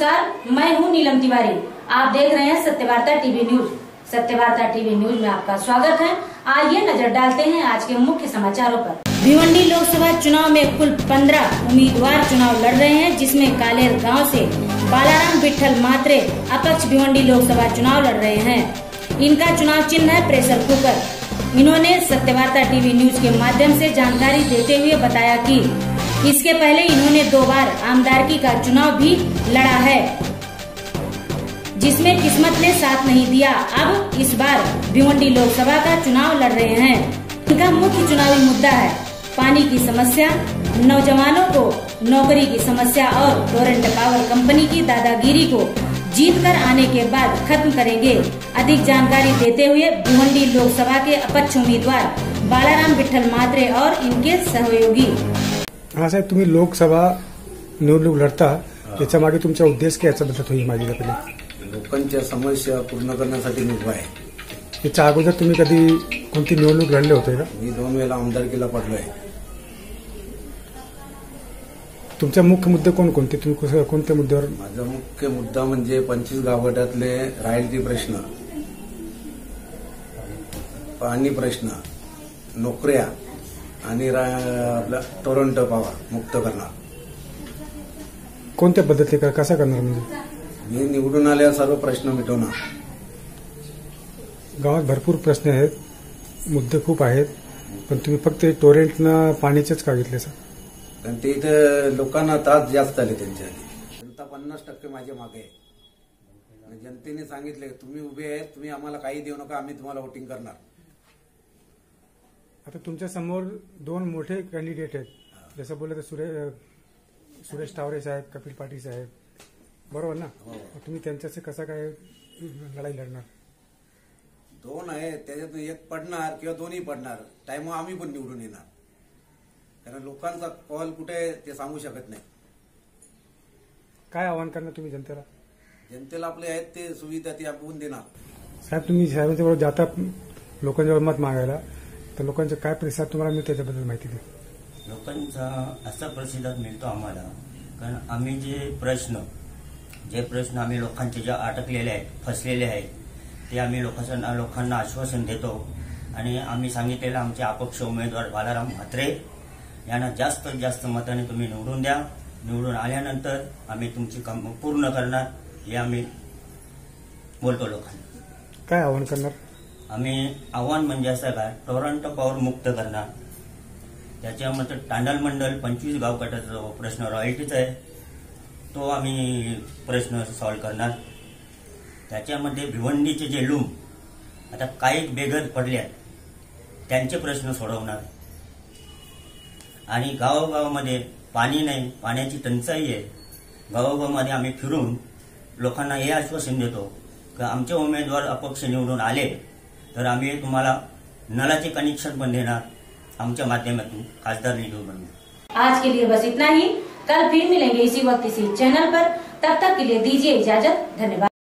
नमस्कार, मैं हूँ नीलम तिवारी। आप देख रहे हैं Satyavarta TV news. Satyavarta TV news में आपका स्वागत है। आइए नज़र डालते हैं आज के मुख्य समाचारों पर। भिवंडी लोकसभा चुनाव में कुल 15 उम्मीदवार चुनाव लड़ रहे हैं, जिसमें कालेर गाँव से बालाराम विठल मात्रे अपक्ष भिवंडी लोकसभा चुनाव लड़ रहे हैं। इनका चुनाव चिन्ह है प्रेशर कुकर। इन्होंने सत्यवार्ता टीवी न्यूज़ के माध्यम से जानकारी देते हुए बताया कि इसके पहले इन्होंने दो बार आमदारकी का चुनाव भी लड़ा है, जिसमें किस्मत ने साथ नहीं दिया। अब इस बार भिवंडी लोकसभा का चुनाव लड़ रहे हैं। इनका मुख्य चुनावी मुद्दा है पानी की समस्या, नौजवानों को नौकरी की समस्या और टोरेंट पावर कंपनी की दादागिरी को जीत कर आने के बाद खत्म करेंगे। अधिक जानकारी देते हुए भिवंडी लोकसभा के अपक्ष उम्मीदवार बालाराम विठल मात्रे और इनके सहयोगी। हा साहेब तुम्ही लोकसभा निवडणूक लढता त्याच्यामागे तुमचा उद्देश काय याच्याबद्दल थोडी माहिती द्या पहिले लोकांच्या समस्या पूर्ण करण्यासाठी मी उभा आहे. याच्या अगोदर तुम्ही कधी कोणती निवडणूक लढले होते का? मी दोन वेळेला आमदारकीला पडलोय. तुमचे मुख्य मुद्दे कोणकोणते तुम्ही कसं- कोणत्या मुद्द्यावर? माझा मुख्य मुद्दा म्हणजे पंचवीस गावगटातले रायल्टी प्रश्न पाणी प्रश्न नोकऱ्या आणि रा- आपला टोरंटो पावा मुक्त करणार. कोणत्या पद्धती का कसा करणार म्हणजे? मी निवडून आल्यावर सर्व प्रश्न मिटवणार. गावात भरपूर प्रश्न आहेत मुद्दे खूप आहेत पण तुम्ही फक्त टोरेंटनं पाणीचेच का घेतले सर? कारण ते इथं लोकांना त्रास जास्त आले त्यांच्या आधी. जनता पन्नास टक्के माझ्या मागे आहे. आणि जनतेने सांगितले तुम्ही उभे आहेत तुम्ही आम्हाला काही देऊ नका आम्ही तुम्हाला वोटिंग करणार. आता तुमच्यासमोर दोन मोठे कॅन्डिडेट आहेत. जसं बोललं तर सुरेश सुरेश टावरे साहेब कपिल पाटील साहेब. बरोबर ना? तुम्ही त्यांच्याशी कसा काय लढाई लढणार? दोन आहे त्याच्यातून एक पडणार किंवा दोन्ही पडणार. टाइम आम्ही पण निवडून येणार. कारण लोकांचा कॉल कुठे आहे ते सांगू शकत नाही. काय आव्हान करणार तुम्ही जनतेला? जनतेला आपले आहेत ते सुविधा ती आपण देणार. साहेब तुम्ही साहेबांच्या बरोबर जाता लोकांच्यावर मत मागायला. तर लोकांचा काय प्रतिसाद तुम्हाला मिळतो त्याच्याबद्दल माहिती द्या. लोकांचा असा प्रतिसाद मिळतो आम्हाला. कारण आम्ही जे प्रश्न जे प्रश्न आम्ही लोकांचे जे अटकलेले आहेत फसलेले आहेत ते आम्ही लोकांना लोकांना आश्वासन देतो. आणि आम्ही सांगितलेलं आमचे अपक्ष उमेदवार बालाराम म्हात्रे यांना जास्तीत जास्त मताने तुम्ही निवडून द्या. निवडून आल्यानंतर आम्ही तुमची कामं पूर्ण करणार हे आम्ही बोलतो लोकांना. काय आव्हान करणार? आम्ही आव्हान म्हणजे असं काय टोरंटो पॉवर मुक्त करणार. त्याच्यामध्ये टांडल मंडल पंचवीस गाव गटाचा जो प्रश्न रॉयल्टीचा आहे तो आम्ही प्रश्न सॉल्व्ह करणार. त्याच्यामध्ये भिवंडीचे जे लूम आता काही बेघर पडल्यात त्यांचे प्रश्न सोडवणार. आणि गावोगावामध्ये पाणी नाही पाण्याची टंचाई आहे. गावोगावामध्ये आम्ही फिरून लोकांना हे आश्वासन देतो की आमचे उमेदवार अपक्ष निवडून आले तर आम्ही तुम्हाला नलाचे कनेक्शन पण देणार. आमच्या माध्यमातून खासदार आज के लिए बस इतना ही. कल फिर मिलेंगे इसी वक्त इसी चैनल पर. तब तक के लिए दीजिए इजाज़त. धन्यवाद.